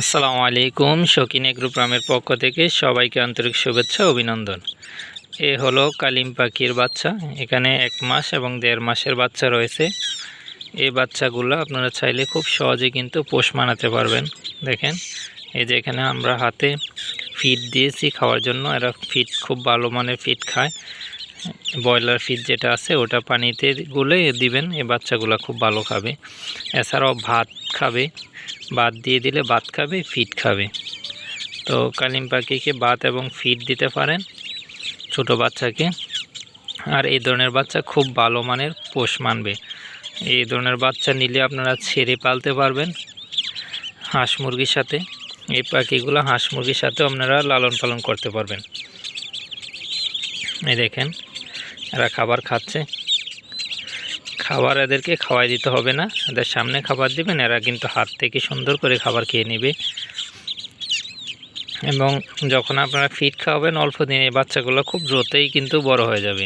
আসসালামু আলাইকুম শকিন এগ্রো প্রামের পক্ষ থেকে সবাইকে আন্তরিক শুভেচ্ছা, অভিনন্দন। এ হলো কালিম পাখির বাচ্চা, এখানে এক মাস এবং দেড় মাসের বাচ্চা রয়েছে। এই বাচ্চাগুলো আপনারা চাইলে খুব সহজে কিন্তু পোষ মানাতে পারবেন। দেখেন, এই যে এখানে আমরা হাতে ফিড দিয়েছি খাওয়ার জন্য, এরা ফিট খুব ভালো মানের ফিট খায়। ব্রয়লার ফিড যেটা আছে, ওটা পানিতে গুলে দিবেন, এই বাচ্চাগুলো খুব ভালো খাবে। এছাড়াও ভাত খাবে। ভাত দিয়ে দিলে ভাত খাবে ফিড খাবে। তো কালিম পাখিকে ভাত এবং ফিড দিতে পারেন ছোট বাচ্চাকে। আর এই ধরনের বাচ্চা খুব ভালো মানের পোষ মানবে। এই ধরনের বাচ্চা নিলে আপনারা ছেড়ে পালতে পারবেন হাঁস মুরগির সাথে। এই পাখিগুলো হাঁস মুরগির সাথেও আপনারা লালন পালন করতে পারবেন। এই দেখেন, এরা খাবার খাচ্ছে। খাবার এদেরকে খাওয়াই দিতে হবে না। এদের সামনে খাবার দিবেন, এরা কিন্তু হাত থেকে সুন্দর করে খাবার খেয়ে নেবে। এবং যখন আপনারা ফিট খাওয়াবেন, অল্প দিনে বাচ্চাগুলো খুব দ্রুতই কিন্তু বড় হয়ে যাবে।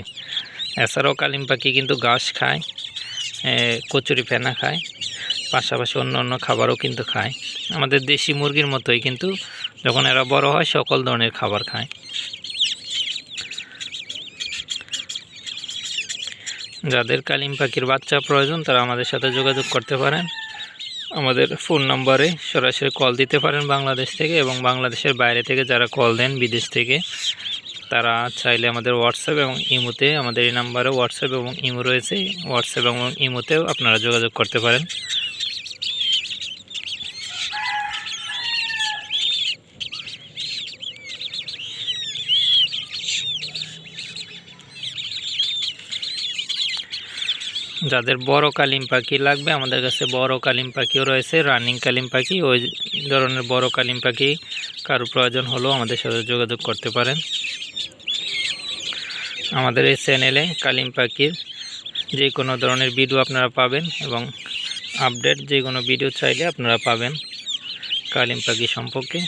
এছাড়াও কালিম পাখি কিন্তু ঘাস খায় কচুরি ফেনা খায়, পাশাপাশি অন্য অন্য খাবারও কিন্তু খায়। আমাদের দেশি মুরগির মতোই কিন্তু যখন এরা বড় হয়, সকল ধরনের খাবার খায়। যাদের কালিম পাখির বাচ্চা প্রয়োজন, তারা আমাদের সাথে যোগাযোগ করতে পারেন। আমাদের ফোন নম্বরে সরাসরি কল দিতে পারেন বাংলাদেশ থেকে এবং বাংলাদেশের বাইরে থেকে যারা কল দেন বিদেশ থেকে, তারা চাইলে আমাদের হোয়াটসঅ্যাপ এবং ইমোতে, আমাদের এই নাম্বারে হোয়াটসঅ্যাপ এবং ইমো রয়েছে। হোয়াটসঅ্যাপ এবং ইমোতেও আপনারা যোগাযোগ করতে পারেন। যাদের বড় কালিম পাখি লাগবে, আমাদের কাছে বড় কালিম পাখিও রয়েছে রানিং কালিম পাখি, ওই ধরনের বড় কালিম পাখি কারও প্রয়োজন হলেও আমাদের সাথে যোগাযোগ করতে পারেন। আমাদের এই চ্যানেলে কালিম পাখির যে কোনো ধরনের ভিডিও আপনারা পাবেন এবং আপডেট যে কোনো ভিডিও চাইলে আপনারা পাবেন কালিম পাখি সম্পর্কে।